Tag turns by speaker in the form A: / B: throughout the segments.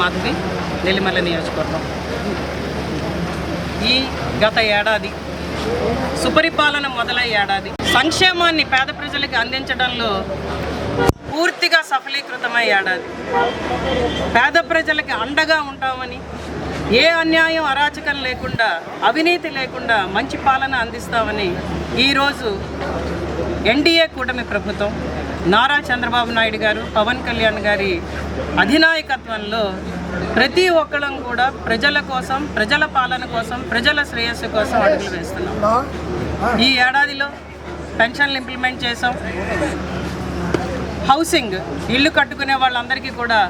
A: మాధవి నెల్లిమల్ల నియోజకవర్గం. ఈ గత ఏడాది సుపరిపాలన మొదలై ఏడాది సంక్షేమాన్ని పేద ప్రజలకు అందించడంలో పూర్తిగా సఫలీకృతమై ఏడాది. పేద ప్రజలకి అండగా ఉంటామని ఏ అన్యాయం అరాచకం లేకుండా అవినీతి లేకుండా మంచి పాలన అందిస్తామని ఈరోజు ఎన్డీఏ కూటమి ప్రభుత్వం నారా చంద్రబాబు నాయుడు గారు పవన్ కళ్యాణ్ గారి అధినాయకత్వంలో ప్రతి ఒక్కళ్ళం కూడా ప్రజల కోసం ప్రజల పాలన కోసం ప్రజల శ్రేయస్సు కోసం అడుగులు వేస్తున్నాం. ఈ ఏడాదిలో పెన్షన్లు ఇంప్లిమెంట్ చేసాం హౌసింగ్ ఇల్లు కట్టుకునే వాళ్ళందరికీ కూడా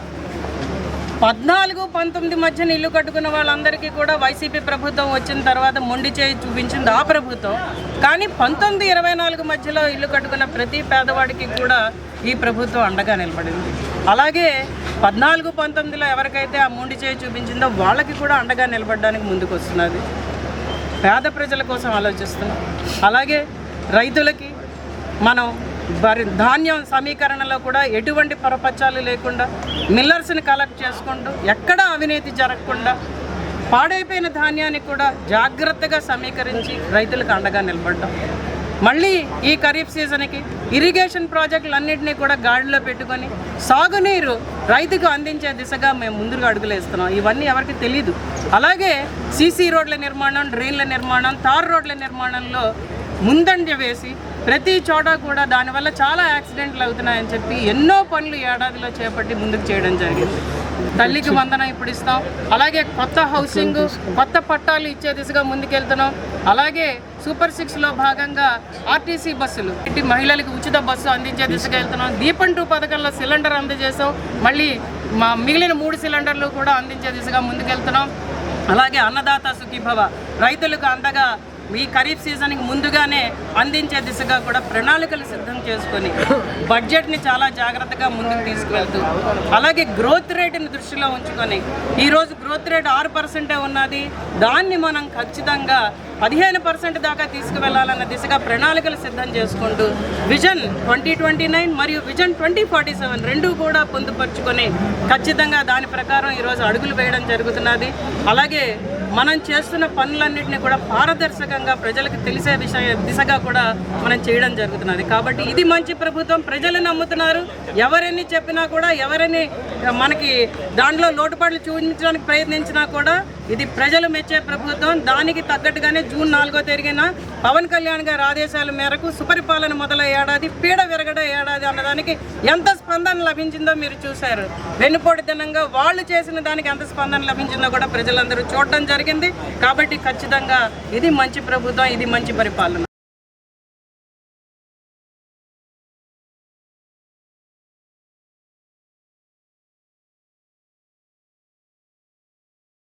A: పద్నాలుగు పంతొమ్మిది మధ్యన ఇల్లు కట్టుకున్న వాళ్ళందరికీ కూడా వైసీపీ ప్రభుత్వం వచ్చిన తర్వాత మొండి చేయి చూపించింది ఆ ప్రభుత్వం. కానీ పంతొమ్మిది ఇరవై నాలుగు మధ్యలో ఇల్లు కట్టుకున్న ప్రతి పేదవాడికి కూడా ఈ ప్రభుత్వం అండగా నిలబడింది. అలాగే పద్నాలుగు పంతొమ్మిదిలో ఎవరికైతే ఆ మొండి చేయి చూపించిందో వాళ్ళకి కూడా అండగా నిలబడడానికి ముందుకు వస్తున్నది పేద ప్రజల కోసం ఆలోచిస్తున్నాం. అలాగే రైతులకి మనం ధాన్యం సమీకరణలో కూడా ఎటువంటి పరపచ్చాలు లేకుండా మిల్లర్స్ని కలెక్ట్ చేసుకుంటూ ఎక్కడా అవినీతి జరగకుండా పాడైపోయిన ధాన్యాన్ని కూడా జాగ్రత్తగా సమీకరించి రైతులకు అండగా నిలబడ్డాం. మళ్ళీ ఈ ఖరీఫ్ సీజన్కి ఇరిగేషన్ ప్రాజెక్టులన్నింటినీ కూడా గాడిలో పెట్టుకొని సాగునీరు రైతుకు అందించే దిశగా మేము ముందుగా అడుగులేస్తున్నాం ఇవన్నీ ఎవరికి తెలియదు అలాగే సీసీ రోడ్ల నిర్మాణం డ్రైన్ల నిర్మాణం తార్ రోడ్ల నిర్మాణంలో ముందంజ వేసి ప్రతి చోట కూడా దానివల్ల చాలా యాక్సిడెంట్లు అవుతున్నాయని చెప్పి ఎన్నో పనులు ఏడాదిలో చేపట్టి ముందుకు చేయడం జరిగింది. తల్లికి వందన ఇప్పుడు ఇస్తాం. అలాగే కొత్త హౌసింగ్ కొత్త పట్టాలు ఇచ్చే దిశగా ముందుకెళ్తున్నాం. అలాగే సూపర్ సిక్స్లో భాగంగా ఆర్టీసీ బస్సులు ఇటు మహిళలకు ఉచిత బస్సు అందించే దిశగా వెళ్తున్నాం. దీపం టూ పథకంలో సిలిండర్ అందజేసాం మళ్ళీ మా మిగిలిన మూడు సిలిండర్లు కూడా అందించే దిశగా ముందుకెళ్తున్నాం. అలాగే అన్నదాత సుఖీభవ. రైతులకు అందగా ఈ ఖరీఫ్ సీజన్కి ముందుగానే అందించే దిశగా కూడా ప్రణాళికలు సిద్ధం చేసుకొని బడ్జెట్ని చాలా జాగ్రత్తగా ముందుకు తీసుకువెళ్తూ అలాగే గ్రోత్ రేటుని దృష్టిలో ఉంచుకొని ఈరోజు గ్రోత్ రేట్ ఆరు పర్సెంటే ఉన్నది. దాన్ని మనం ఖచ్చితంగా పదిహేను పర్సెంట్ దాకా తీసుకువెళ్ళాలన్న దిశగా ప్రణాళికలు సిద్ధం చేసుకుంటూ విజన్ ట్వంటీ ట్వంటీ నైన్ మరియు విజన్ ట్వంటీ ఫార్టీ సెవెన్ రెండు కూడా పొందుపరుచుకొని ఖచ్చితంగా దాని ప్రకారం ఈరోజు అడుగులు వేయడం జరుగుతున్నది. అలాగే మనం చేస్తున్న పనులన్నింటినీ కూడా పారదర్శకంగా ప్రజలకు తెలిసే విషయ దిశగా కూడా మనం చేయడం జరుగుతున్నది. కాబట్టి ఇది మంచి ప్రభుత్వం. ప్రజలు నమ్ముతున్నారు. ఎవరని చెప్పినా కూడా ఎవరిని మనకి దాంట్లో లోటుపాట్లు చూపించడానికి ప్రయత్నించినా కూడా ఇది ప్రజలు మెచ్చే ప్రభుత్వం. దానికి తగ్గట్టుగానే జూన్ నాలుగో తేదీన పవన్ కళ్యాణ్ గారి ఆదేశాల మేరకు సుపరిపాలన మొదల ఏడాది పీడ విరగడ ఏడాది అన్నదానికి ఎంత స్పందన లభించిందో మీరు చూశారు. వెన్నుపోటు దినంగా వాళ్ళు చేసిన దానికి ఎంత స్పందన లభించిందో కూడా ప్రజలందరూ చూడడం జరిగింది. కాబట్టి ఖచ్చితంగా ఇది మంచి ప్రభుత్వం ఇది మంచి పరిపాలన.